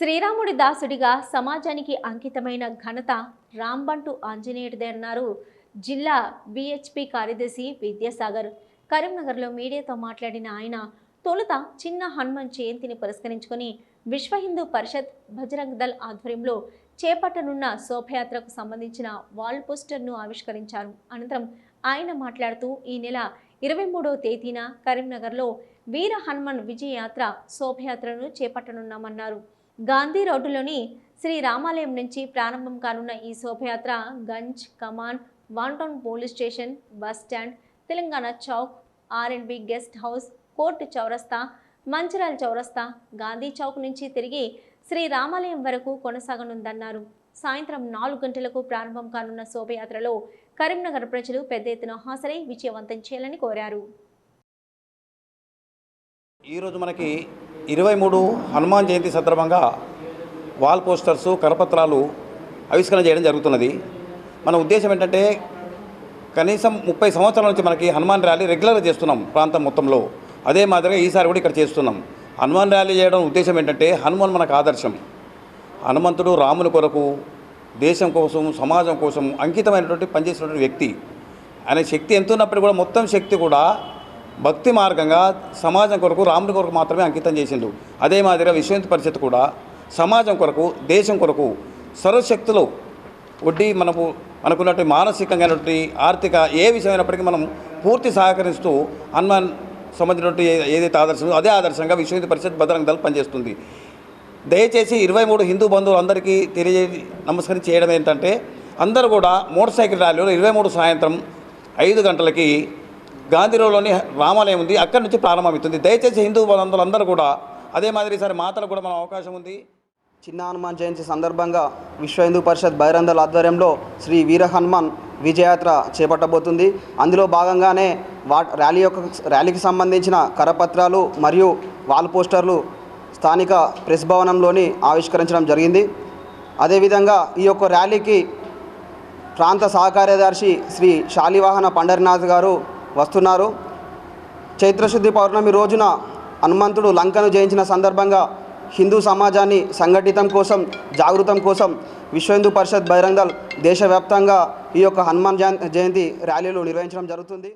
శ్రీరాముడి దాసుడిగా సమాజానికి అంకితమైన ఘనత రాంబంటు ఆంజనేయుడిదే అన్నారు జిల్లా బీహెచ్పి కార్యదర్శి విద్యాసాగర్. కరీంనగర్లో మీడియాతో మాట్లాడిన ఆయన తొలుత చిన్న హనుమాన్ జయంతిని పురస్కరించుకొని విశ్వ హిందూ పరిషత్ బజరంగ్ దళ్ ఆధ్వర్యంలో చేపట్టనున్న శోభయాత్రకు సంబంధించిన వాల్ పోస్టర్ను ఆవిష్కరించారు. అనంతరం ఆయన మాట్లాడుతూ ఈ నెల ఇరవై మూడవ తేదీన కరీంనగర్లో వీర హనుమాన్ విజయయాత్ర శోభయాత్రను చేపట్టనున్నామన్నారు. గాంధీ రోడ్డులోని శ్రీ రామాలయం నుంచి ప్రారంభం కానున్న ఈ శోభయాత్ర Ganj Kaman one town police station bus stand Telangana Chowk R and B guest house court చౌరస్తా మంచిరాల్ చౌరస్తా గాంధీ చౌక్ నుంచి తిరిగి శ్రీ రామాలయం వరకు కొనసాగనుందన్నారు. సాయంత్రం నాలుగు గంటలకు ప్రారంభం కానున్న శోభయాత్రలో కరీంనగర్ ప్రజలు పెద్ద ఎత్తున హాజరై విజయవంతం చేయాలని కోరారు. ఈరోజు మనకి ఇరవై మూడు హనుమాన్ జయంతి సందర్భంగా వాల్ పోస్టర్స్ కరపత్రాలు ఆవిష్కరణ చేయడం జరుగుతున్నది. మన ఉద్దేశం ఏంటంటే కనీసం ముప్పై సంవత్సరాల నుంచి మనకి హనుమాన్ ర్యాలీ రెగ్యులర్గా చేస్తున్నాం ప్రాంతం మొత్తంలో. అదే మాదిరిగా ఈసారి కూడా ఇక్కడ చేస్తున్నాం. హనుమాన్ ర్యాలీ చేయడం ఉద్దేశం ఏంటంటే హనుమాన్ మనకు ఆదర్శం. హనుమంతుడు రాముని కొరకు దేశం కోసం సమాజం కోసం అంకితమైనటువంటి పనిచేసినటువంటి వ్యక్తి. ఆయన శక్తి ఎంత ఉన్నప్పటికీ కూడా మొత్తం శక్తి కూడా భక్తి మార్గంగా సమాజం కొరకు రాముడి కొరకు మాత్రమే అంకితం చేసిండు. అదే మాదిరిగా విశ్వహింత పరిషత్ కూడా సమాజం కొరకు దేశం కొరకు సర్వశక్తులు వడ్డీ మనకు మనకున్నటువంటి మానసికంగానటువంటి ఆర్థిక ఏ విషయమైనప్పటికీ మనం పూర్తి సహకరిస్తూ హనుమాన్ సంబంధించినటువంటి ఏదైతే ఆదర్శం అదే ఆదర్శంగా విశ్వహింత పరిషత్ భద్రంగా పనిచేస్తుంది. దయచేసి ఇరవై మూడు హిందూ బంధువులందరికీ తెలియజే నమస్కరించి చేయడం ఏంటంటే అందరూ కూడా మోటార్ సైకిల్ ర్యాలీలో ఇరవై మూడు సాయంత్రం ఐదు గంటలకి గాంధీలోని రామాలయం ఉంది. అక్కడి నుంచి ప్రారంభమవుతుంది. దయచేసి హిందూ బంధువులందరూ కూడా అదే మాదిరి ఈసారి మాతలకు కూడా మన అవకాశం ఉంది. చిన్న హనుమాన్ జయంతి సందర్భంగా విశ్వ హిందూ పరిషత్ బైరందల ఆధ్వర్యంలో శ్రీ వీర హనుమాన్ విజయయాత్ర చేపట్టబోతుంది. అందులో భాగంగానే వా ర్యాలీ యొక్క ర్యాలీకి సంబంధించిన కరపత్రాలు మరియు వాల్ పోస్టర్లు స్థానిక ప్రెస్ భవనంలోని ఆవిష్కరించడం జరిగింది. అదేవిధంగా ఈ యొక్క ర్యాలీకి ప్రాంత సహకార్యదర్శి శ్రీ శాలివాహన పండరినాథ్ గారు వస్తున్నారు. చైత్రశుద్ధి పౌర్ణమి రోజున హనుమంతుడు లంకను జయించిన సందర్భంగా హిందూ సమాజాన్ని సంఘటితం కోసం జాగృతం కోసం విశ్వ హిందూ పరిషత్ బహిరంగ దేశవ్యాప్తంగా ఈ యొక్క హనుమాన్ జయంతి ర్యాలీలు నిర్వహించడం జరుగుతుంది.